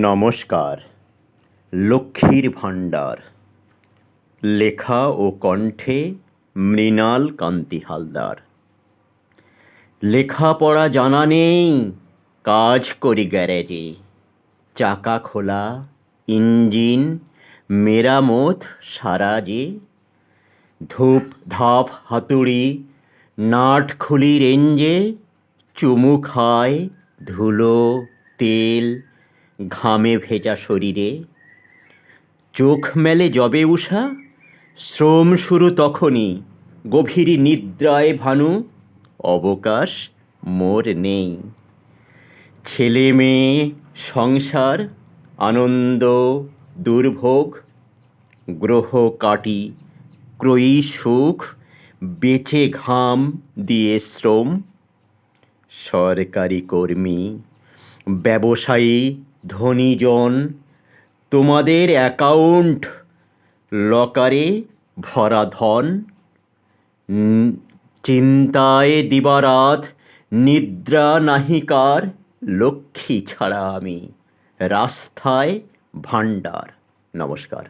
নমস্কার, লক্ষ্মীর ভাণ্ডার। লেখা ও কণ্ঠে মৃণাল কান্তি হালদার। লেখাপড়া জানা নেই, কাজ করি গ্যারেজে। চাকা খোলা, ইঞ্জিন, মেরামত সারা যে। ধূপ ধাপ হাতুড়ি, নাট খুলি রেঞ্জে, চুমু খায় ধুলো, তেল ঘামে ভেজা শরীরে। চোখ মেলে যবে উষা, শ্রম শুরু তখনই। গভীর নিদ্রায় ভানু, অবকাশ মোর নেই। ছেলে মেয়ে, সংসার, আনন্দ, দুর্ভোগ, গ্রহ কাটি, ক্রয়ী সুখ, বেচে ঘাম দিয়ে শ্রম। সরকারি কর্মী, ব্যবসায়ী ধনীজন, তোমাদের অ্যাকাউন্ট লকারে ভরা ধন। চিন্তায় দিবারাত, নিদ্রা নাহিকার লক্ষ্মী ছাড়া আমি। রাস্তায় ভাণ্ডার। নমস্কার।